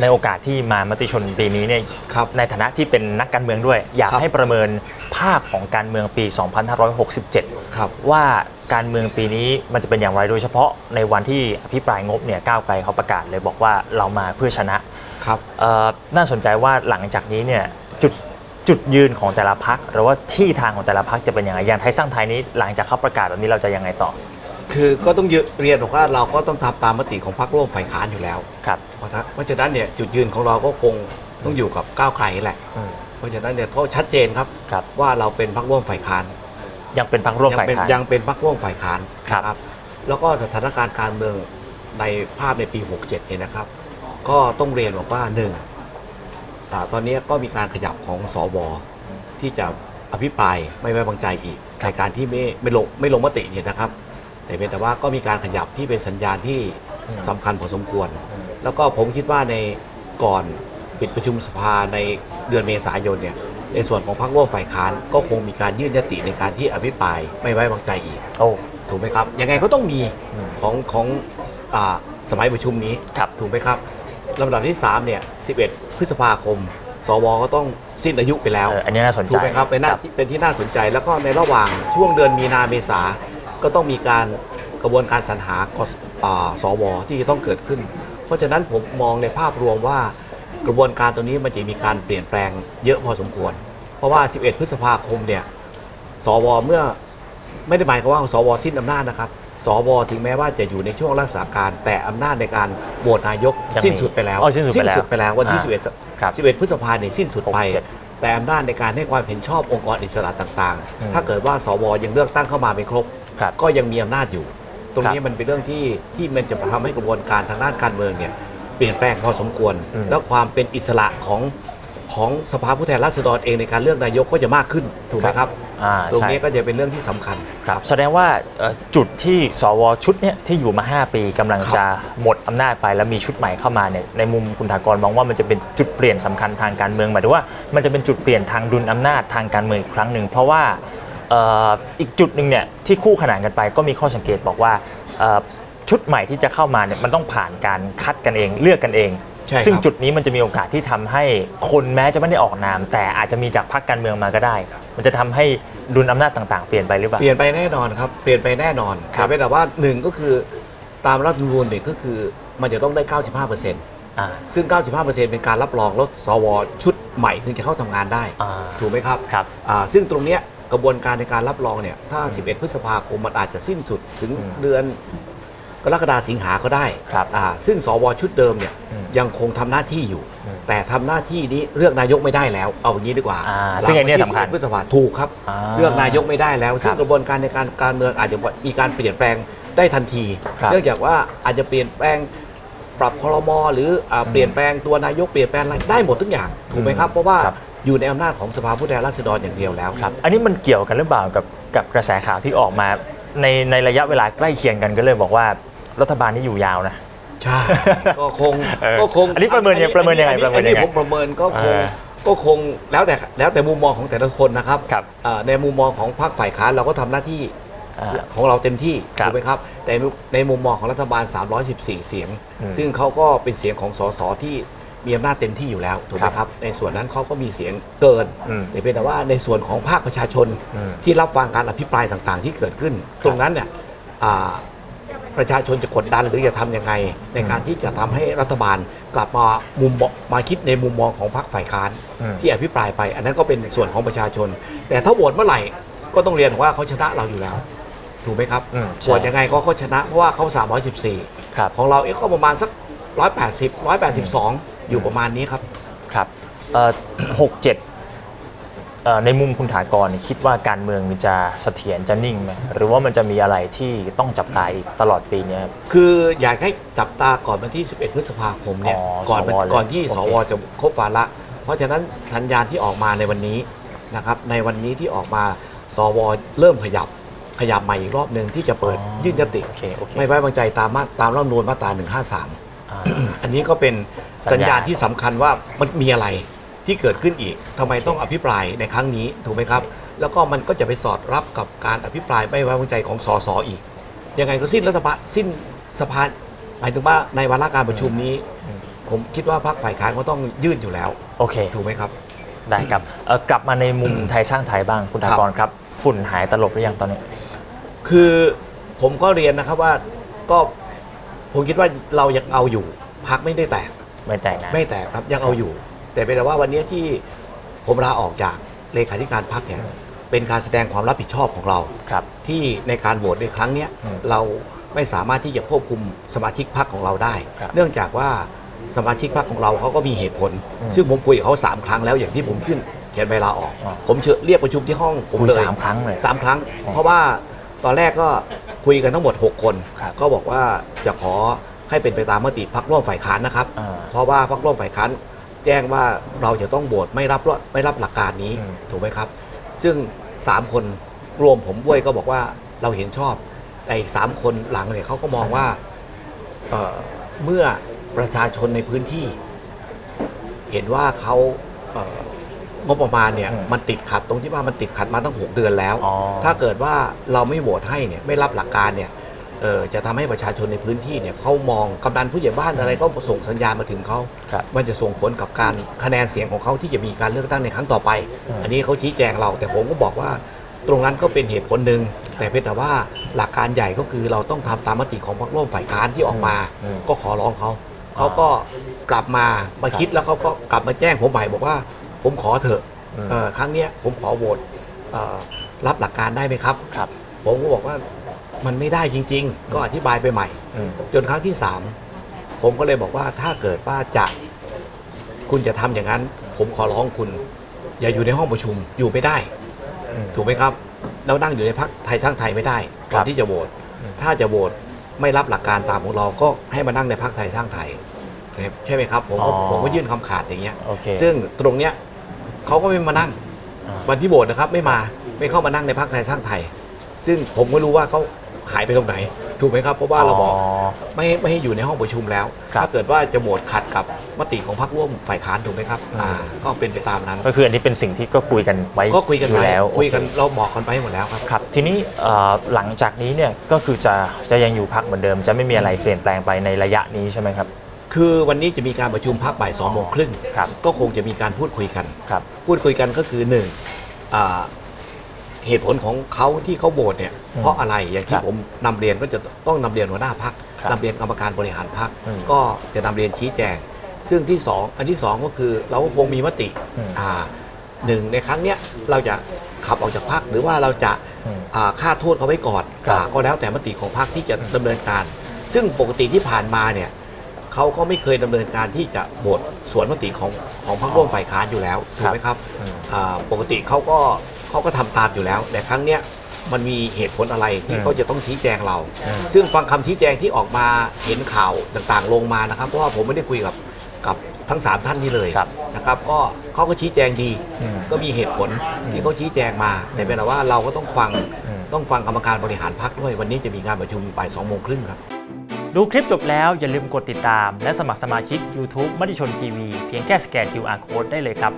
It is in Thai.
ในโอกาสที่มามติชนปีนี้เนี่ยครับ ในฐานะที่เป็นนักการเมืองด้วย อยากครับ ให้ประเมินภาพของการเมืองปี 2567 ครับ ว่าการเมืองปีนี้มันจะเป็นอย่างไรโดยเฉพาะในวันที่อภิปรายงบเนี่ยก้าวไกลเขาประกาศเลยบอกว่าเรามาเพื่อชนะ ครับ เอ่อน่าสนใจว่าหลังจากนี้เนี่ยจุดจุดยืนของแต่ละพักหรือว่าที่ทางของแต่ละพักจะเป็นยังไงอย่างไทยสร้างไทยนี้หลังจากเขาประกาศแบบนี้เราจะยังไงต่อ คือก็ต้องยืนเรียนบอกว่าเราก็ต้องทำตามมติของพรรคร่วมฝ่ายค้านอยู่แล้วครับเพราะฉะนั้นเพราะฉะนั้นเนี่ยจุดยืนของเราก็คงต้องอยู่กับก้าวไกลแหละอืมเพราะฉะนั้นเนี่ยก็ชัดเจนครับครับ ว่าเราเป็นพรรคร่วมฝ่ายค้าน ยังเป็นพักร่วมยัฝ่ายเป็นค้านยังเป็นพรรคร่วมฝ่ายค้านครับนะแล้วก็สถานการณ์การเมืองในภาพในปี 67 เนี่ยนะครับ ก็ต้องเรียนบอกว่าหนึ่งอาตอนนี้ก็มีการขยับของสวที่จะอภิปรายไม่ไว้วางใจอีกครับในการที่ไม่ไม่ลงไม่ลงมติเนี่ยนะครับ แต่เป็นแต่ว่าก็มีการขยับที่เป็นสัญญาณที่สำคัญพอสมควร แล้วก็ผมคิดว่าในก่อนปิดประชุมสภาในเดือนเมษายนเนี่ยในส่วนของพรรคร่วมฝ่ายค้านก็คงมีการยื่นยติในการที่อภิปรายไม่ไว้วางใจอีกโอ้ถูกไหมครับ ยังไงก็ต้องมีอืมของของอาสมัยประชุมนี้ครับถูกไหมครับลำดับที่3เนี่ย11 พฤษภาคม สวก็ต้องสิ้นอายุไปแล้วเอออันนี้น่าสนใจถูกไหมครับเป็นหน้าที่เป็นที่น่าสนใจแล้วก็ในระหว่างช่วงเดือนมีนาเมษา ก็ต้องมีการกระบวนการสรรหากสอ่าสวที่จะต้องเกิดขึ้น เพราะฉะนั้นผมมองในภาพรวมว่ากระบวนการตรงนี้มันจะมีการเปลี่ยนแปลงเยอะพอสมควร เพราะว่า 11 พฤษภาคมเนี่ยสวเมื่อไม่ได้หมายความว่าสวสิ้นอำนาจนะครับสวถึงแม้ว่าจะอยู่ในช่วงรักษาการ แต่อำนาจในการโหวตนายกยังมีสิ้นสุดไปแล้วอ๋อสิ้นสุดไปแล้วไปแล้ววันที่อ่าครับ11 11 พฤษภาเนี่ยสิ้นสุดไปหกเจ็ดแต่อำนาจในการให้ความเห็นชอบองค์กรอิสระต่างอืมๆถ้าเกิดว่าสวยังเลือกตั้งเข้ามาไม่ครบ ครับก็ยังมีอำนาจอยู่ ตรงนี้ครับมันเป็นเรื่องที่ที่มันจะทำให้กระบวนการทางด้านการเมืองเนี่ยเปลี่ยนแปลงพอสมควร อืม แล้วความเป็นอิสระของของสภาผู้แทนราษฎรเองในการเลือกนายกก็จะมากขึ้นถูกไหมครับ อ่าตรงใช่ นี้ก็จะเป็นเรื่องที่สำคัญ ครับแสดงว่าเอ่อจุดที่สวชุดเนี้ยที่อยู่มา 5 ปีกำลังครับ จะหมดอำนาจไปแล้วมีชุดใหม่เข้ามาเนี่ยในมุมคุณถากรมองว่ามันจะเป็นจุดเปลี่ยนสำคัญทางการเมืองหมายถึงว่ามันจะเป็นจุดเปลี่ยนทางดุลอำนาจทางการเมืองอีกครั้งหนึ่งเพราะว่าเอ่ออีกจุดหนึ่งเนี่ยที่คู่ขนานกันไปก็มีข้อสังเกตบอกว่าเอ่อชุดใหม่ที่จะเข้ามาเนี่ยมันต้องผ่านการคัดกันเองเลือกกันเองใช่ครับซึ่งจุดนี้มันจะมีโอกาสที่ทำให้คนแม้จะไม่ได้ออกนาม แต่อาจจะมีจากพรรคการเมืองมาก็ได้ มันจะทำให้ดุลอำนาจต่าง ๆ เปลี่ยนไปหรือเปล่าเปลี่ยนไปแน่นอนครับเปลี่ยนไปแน่นอนครับแต่เป็นแต่ว่าหนึ่งก็คือตามรัฐธรรมนูญเนี่ยก็คือมันจะต้องได้ 95%อ่าซึ่ง 95%เป็นการรับรองแล้วสวชุดใหม่ถึงจะเข้าทำงานได้อ่าถูกไหมครับครับอ่าซึ่งตรงเนี้ย กระบวนการในการรับรองเนี่ยถ้า 11 พฤษภาคมมันอาจจะสิ้นสุดถึงอืมเดือนกรกฎาสิงหาก็ได้ครับอ่าซึ่งสวชุดเดิมเนี่ยอืมยังคงทำหน้าที่อยู่ อืมแต่ทำหน้าที่นี้เลือกนายกไม่ได้แล้ว เอาอย่างนี้ดีกว่าอ่าซึ่งอันเนี้ยหลัวัสำคัญ11พฤษภาถูกครับ อ่าเลือกนายกไม่ได้แล้ว ซึ่คงรับกระบวนการในการการเมืองอาจจะมีการเปลี่ยนแปลงได้ทันที ครับเนื่องจากว่าอาจจะเปลี่ยนแปลงปรับคอรมอหรืออ่าเปลี่ยนแปลงตัวนายกเปลี่ยนแปลงอะไรได้หมดทุกอย่างถูกไหมครับเพราะว่า ครับ อยู่ในอำนาจของสภาผู้แทนราษฎรอย่างเดียวแล้ว ครับ อันนี้มันเกี่ยวกันหรือเปล่ากับกับกระแสข่าวที่ออกมา ในในระยะเวลาใกล้เคียงกันก็เลยบอกว่ารัฐบาลนี้อยู่ยาวนะ ใช่ ก็คงเออก็คงอันนี้ประเมินยังประเมินยังไงประเมินยังไงผมประเมินก็คงเออก็คงแล้วแต่แล้วแต่มุมมองของแต่ละคนนะครับครับเอ่อในมุมมองของพรรคฝ่ายค้านเราก็ทำหน้าที่อ่าของเราเต็มที่ครับถูกไหมครับแต่ในมุมมองของรัฐบาล 314 เสียง อืมซึ่งเขาก็เป็นเสียงของสสที่ มีอำนาจเต็มที่อยู่แล้วถูกไหมครับครับในส่วนนั้นเขาก็มีเสียงเกินอืมแต่เป็นแต่ว่าในส่วนของภาคประชาชนอืมที่รับฟังการอภิปรายต่างๆ ที่เกิดขึ้น ตรงนั้นเนี่ยอ่าประชาชนจะกดดันหรือจะทำยังไง ในการที่จะทำให้รัฐบาลกลับมามุมมองมาคิดในมุมมองของพรรคฝ่ายค้านอืมที่อภิปรายไป อันนั้นก็เป็นส่วนของประชาชน แต่ถ้าโหวตเมื่อไหร่ก็ต้องเรียนว่าเขาชนะเราอยู่แล้ว ถูกไหมครับอืมโหวตยังไงก็เขาชนะเพราะว่าเขา314ครับของเราเอ๊ะก็ประมาณสัก 180 182 อยู่ประมาณนี้ครับ ครับหกเจ็ดในมุมคุณถากรเนี่ยคิดว่าการเมืองมันจะเสถียรจะนิ่งไหมหรือว่ามันจะมีอะไรที่ต้องจับตาอีกตลอดปีเนี้ยครับคืออยากให้จับตาก่อนวันที่ 11 พฤษภาคมเนี่ยอ๋อก่อนสวเลยก่อนที่โอเคสวจะครบวาระ เพราะฉะนั้นสัญญาณที่ออกมาในวันนี้นะครับในวันนี้ที่ออกมาสวเริ่มขยับขยับใหม่อีกรอบหนึ่งที่จะเปิดอ๋อยื่นยติโอเคโอเคไม่ไว้วางใจตามมาตามรัฐธรรมนูญมาตรา153อ่าอันนี้ก็เป็น สัสัญญญาญาณณที่สำคัญว่ามันมีอะไรที่เกิดขึ้นอีกทำไมต้องอภิปรายในครั้งนี้ถูกไหมครับ แล้วก็มันก็จะไปสอดรับกับการอภิปรายไม่ไว้วางใจของสสอีก ยังไงก็สิ้นรัฐบาลสิ้นสภาหมายถึงว่าในวาระการประชุมนี้ ผมคิดว่าพรรคฝ่ายค้านก็ต้องยื่นอยู่แล้วโอเคถูกไหมครับได้ครับเอ่อกลับมาในมุมไทยสร้างไทยบ้างคุณธากรครับ ฝุ่นหายตลบหรือยังตอนนี้ คือผมก็เรียนนะครับว่าก็ผมคิดว่าเรายังเอาอยู่พักไม่ได้แตก ไม่แต่งนะ ไม่แตกครับยังเอาอยู่ แต่เป็นแต่ว่าวันนี้ที่ผมลาออกจากเลขาธิการพักเนี่ยเป็นการแสดงความรับผิดชอบของเรา ครับ ที่ในการโหวตในครั้งเนี้ยอืมเราไม่สามารถที่จะควบคุมสมาชิกพรรคของเราได้ ครับเนื่องจากว่าสมาชิกพรรคของเราเขาก็มีเหตุผล อืมซึ่งผมคุยกับเขาสามครั้งแล้วอย่างที่ผมขึ้นเขียนใบลาออก อ่าผมเชิญเรียกประชุมที่ห้องผมคุยเลยสามครั้งเลยสามครั้ง อ๋อเพราะว่าตอนแรกก็คุยกันทั้งหมด 6 คน ครับ ก็บอกว่าจะขอ ให้เป็นไปตามมติพักร่วมฝ่ายค้านนะครับ อ่า เพราะว่าพักร่วมฝ่ายค้านแจ้งว่าเราจะต้องโหวตไม่รับไม่รับหลักการนี้อืม ถูกไหมครับ ซึ่ง 3 คนรวมผมด้วยก็บอกว่าเราเห็นชอบแต่อีกสามคนหลังเนี่ยเขาก็มองว่าเอ่อเมื่อประชาชนในพื้นที่ เห็นว่าเขาเอ่องบประมาณเนี่ยอืมมันติดขัดตรงที่ว่ามันติดขัดมาตั้ง 6 เดือนแล้ว อ๋อ ถ้าเกิดว่าเราไม่โหวตให้เนี่ยไม่รับหลักการเนี่ย เออจะทำให้ประชาชนในพื้นที่เนี่ยเขามองกำนันผู้ใหญ่บ้านอะไรก็ส่งสัญญาณมาถึงเขาครับมันจะส่งผลกับการคะแนนเสียงของเขาที่จะมีการเลือกตั้งในครั้งต่อไปอืมอันนี้เขาชี้แจงเรา แต่ผมก็บอกว่าตรงนั้นก็เป็นเหตุผลหนึ่งแต่เพียงแต่ว่าหลักการใหญ่ก็คือเราต้องทำตามมติของพรรคร่วมฝ่ายค้านที่ออกมาอืมก็ขอร้องเขาเขาก็กลับมามาคิดแล้วเขาก็กลับมาแจ้งผมใหม่บอกว่า ผมขอเถอะอืมเอ่อครั้งเนี้ยผมขอโหวตเอ่อรับหลักการได้ไหมครับครับผมก็บอกว่า มันไม่ได้จริง ๆ ก็อธิบายไปใหม่อืมจนครั้งที่สามผมก็เลยบอกว่าถ้าเกิดว่าจะคุณจะทำอย่างนั้น ผมขอร้องคุณ อย่าอยู่ในห้องประชุมอยู่ไม่ได้อืมถูกไหมครับ เรานั่งอยู่ในพักไทยสร้างไทยไม่ได้ก่อนครับที่จะโหวตอืมถ้าจะโหวตไม่รับหลักการตามของเราก็ให้มานั่งในพักไทยสร้างไทยนะครับใช่ไหมครับผมก็อ๋อผมก็ยื่นคำขาดอย่างเงี้ยโอเคซึ่งตรงเนี้ยเขาก็ไม่มานั่งอ่าวันที่โหวตนะครับ ไม่มาไม่เข้ามานั่งในพักไทยสร้างไทย ซึ่งผมก็รู้ว่าเขา หายไปตรงไหน ถูกไหมครับ เพราะว่าเราบอกไม่ให้ไม่ให้อยู่ในห้องประชุมแล้วครับถ้าเกิดว่าจะโหวตขัดกับมติของพรรคร่วมฝ่ายค้านถูกไหมครับอืมอ่าก็เป็นไปตามนั้น ก็คืออันนี้เป็นสิ่งที่ก็คุยกันไว้ก็คุยกันอยู่ไว้แล้วคุยกันโอเเราบอกกันไปหมดแล้วครับครับ ทีนี้เอ่อหลังจากนี้เนี่ยก็คือจะจะยังอยู่พักเหมือนเดิม จะไม่มีอะไรเปลี่ยนแปลงไปในระยะนี้ใช่ไหมครับคือวันนี้จะมีการประชุมพักบ่ายสองโมงครึ่งครับก็คงจะมีการพูดคุยกันครับพูดคุยกันก็คือหนึ่งอ่า เหตุผลของเขาที่เขาโหวตเนี่ยอืมเพราะอะไรอย่างคที่รับผมนำเรียนก็จะต้องนำเรียนหัวหน้าพักครับนำเรียนกรรมการบริหารพักอืมก็จะนำเรียนชี้แจง ซึ่งที่สองอันที่สองก็คือเราก็คงมีมติอืมอ่าหนึ่งในครั้งเนี้ยเราจะขับออกจากพักหรือว่าเราจะอืมอ่าค่าโทษเขาไว้ก่อนครับอ่าก็แล้วแต่มติของพักที่จะดำเนินการ ซึ่งปกติที่ผ่านมาเนี่ยเขาก็ไม่เคยดำเนินการที่จะโหวตสวนมติของของพรรคร่วมฝ่ายค้านอยู่แล้วถูกไหมครับอืมอ่าปกติเขาก็ เขาก็ทำตามอยู่แล้ว แต่ครั้งเนี้ยมันมีเหตุผลอะไรที่อืมเขาจะต้องชี้แจงเราอืมซึ่งฟังคำชี้แจงที่ออกมาเห็นข่าวต่างๆ ลงมานะครับ เพราะว่าผมไม่ได้คุยกับกับทั้ง 3 ท่านนี้เลยครับนะครับ ก็เขาก็ชี้แจงดีอืมก็มีเหตุผลที่เขาชี้แจงมา แต่เป็นแต่ว่าเราก็ต้องฟังอืมต้องฟังกรรมการบริหารพักด้วย วันนี้จะมีการประชุมบ่ายสองโมงครึ่งครับ ดูคลิปจบแล้วอย่าลืมกดติดตาม และสมัครสมาชิก YouTube มติชนทีวีเพียงแค่สแกน QR Code ได้เลยครับ